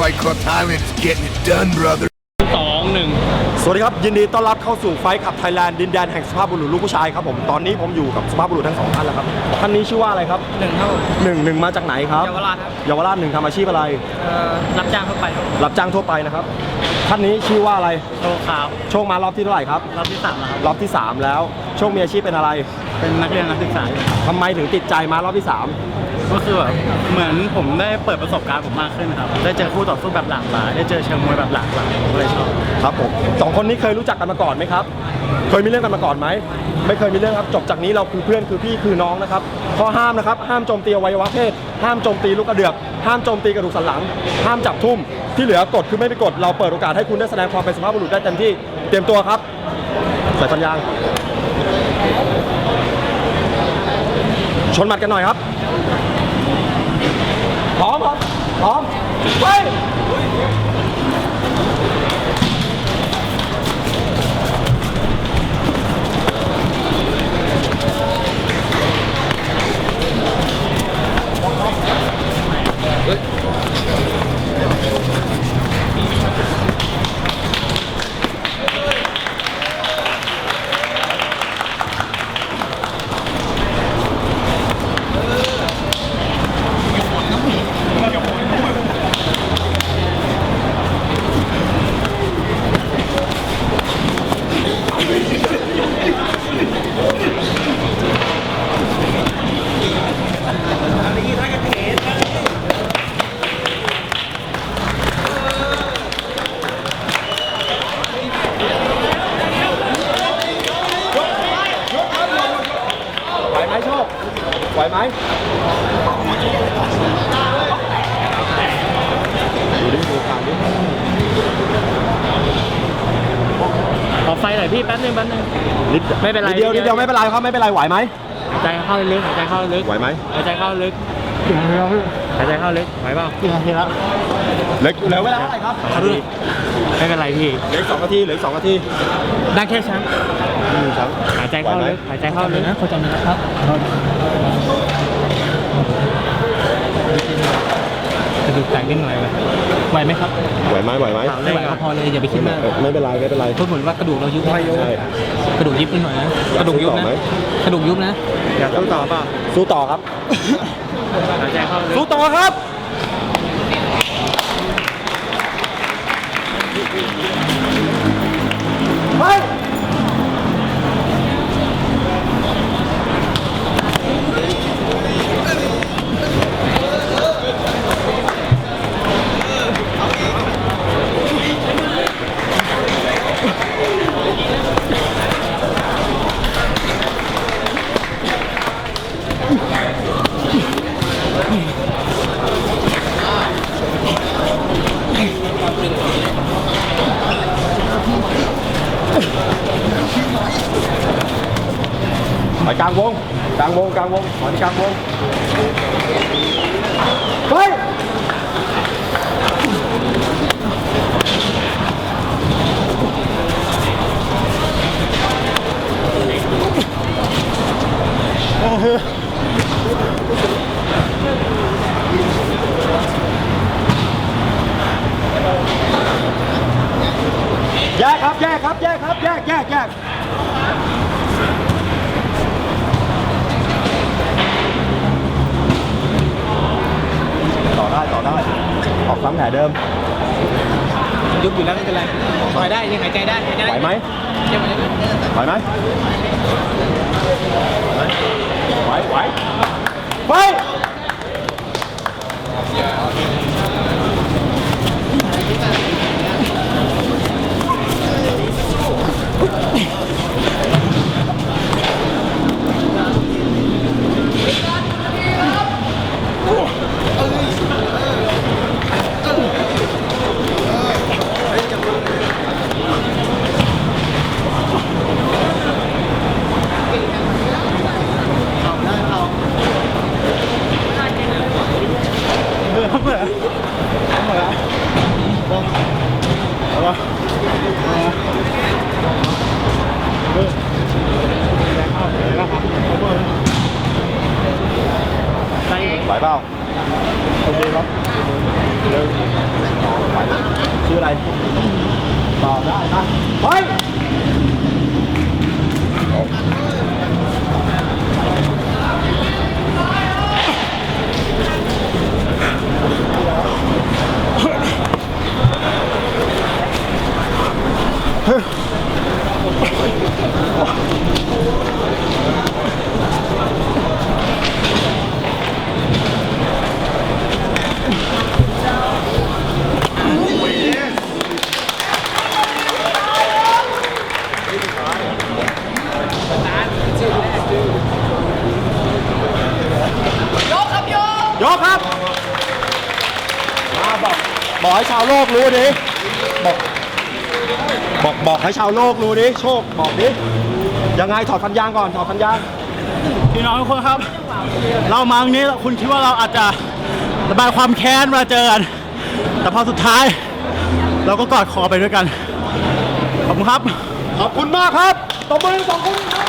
Fight Club Thailand is getting it done, brother. สองหนึ่งสวัสดีครับ ยินดีต้อนรับเข้าสู่ไฟขับไทยแลนด์ดินแดนแห่งสภาพบุรุษลูกผู้ชายครับผมตอนนี้ผมอยู่กับสภาพบุรุษทั้งสองท่านแล้วครับท่านนี้ชื่อว่าอะไรครับหนึ่งเท่าหนึ่งหนึ่งมาจากไหนครับเยาวราชครับเยาวราชหนึ่งทำอาชีพอะไรเอ่อรับจ้างทั่วไปครับรับจ้างทั่วไปนะครับท่านนี้ชื่อว่าอะไรโตขาวโชคมารอบที่เท่าไหร่ครับรับที่สามแล้วครับรอบที่3แล้วโชคมีอาชีพเป็นอะไรเป็นนักเรียนนักศึกษาอยู่ทำไมถึงติดใจมารอบที่ ก็คือแบบเหมือนผมได้เปิดประสบการณ์ผมมากขึ้นครับ ได้เจอคู่ต่อสู้แบบหลากหลาย ได้เจอเชิงมวยแบบหลากหลายผมก็เลยชอบ ครับผมสองคนนี้เคยรู้จักกันมาก่อนไหมครับ เคยมีเรื่องกันมาก่อนไหม ไม่เคยมีเรื่องครับ จบจากนี้เราคือเพื่อนคือพี่คือน้องนะครับข้อห้ามนะครับ ห้ามโจมตีอวัยวะเพศ ห้ามโจมตีลูกกระเดือก ห้ามโจมตีกระดูกสันหลัง ห้ามจับทุ่ม ที่เหลือกฎคือไม่ไปกฎเราเปิดโอกาสให้คุณได้แสดงความเป็นสุภาพบุรุษได้เต็มที่ เตรียมตัวครับ ใส่ฟันยาง ชนหมัดกันหน่อยครับ พร้อมครับพร้อมไป ไหวไหมโชคไหวไหมดูดิดูการดิ ขอไฟหน่อยพี่แป๊บนึงแป๊บนึง นิดไม่เป็นไร ดเดียวนิดเดียวไม่เป็นไรครับไม่เป็นไรไหวไหมหายใจเข้าลึกหายใจเข้าลึกไหวไหมหายใจเข้าลึกหายใจเข้าลึกไหวเปล่าพี่ทีละเหลือเหลือเวลาเท่าไหร่ครับไม่เป็นไรพี่ เหลืออกสองนาทีเหลืออกสองนาทีได้แค่ชั้นหนึ่งครั้งหายใจเข้าลึกหายใจเข้าลึกนะขอจำนะครับ กระดูกแตกนิดหน่อยไหม ไหวไหมครับไหวไหมไหวไหมไม่ไหวก็พอเลยอย่าไปคิดมากเออไม่เป็นไรไม่เป็นไรพูดเหมือนว่ากระดูกเรายุบใช่กระดูกยุบนิดหน่อยนะกระดูกยุบต่อนะไหมกระดูกยุบนะอยากสู้ต่อเปล่าสู้ต่อครับหายใจเข้าลึกสู้ต่อครับ ไปกลางวงกลางวงกลางวงขอที่กลางวงไปแยกครับแยกครับแยกครับแยกแยกแยก ต่อได้ต่อได้ ออกซ้ำแผลเดิม ยุบอยู่แล้วไม่เป็นไรถอยได้ยังหายใจได้หายใจไหวไหมยังไหวไหมไหวไหมไหวไหวไปเโอเคครับหนึ่งสอไปชื่ออะไรต่อได้นะไป ครับ มาบอกบอกให้ชาวโลกรู้ดิบอกบอกบอกให้ชาวโลกรู้ดิโชคบอกดิยังไงถอดฟันยางก่อนถอดฟันยางพี่น้องทุกคนครับ เรามาตรงนี้คุณคิดว่าเราอาจจะระบายความแค้นมาเจอกันแต่พอสุดท้าย เราก็กอดคอไปด้วยกัน ขอบคุณครับ ขอบคุณมากครับตบมือสองคนครับ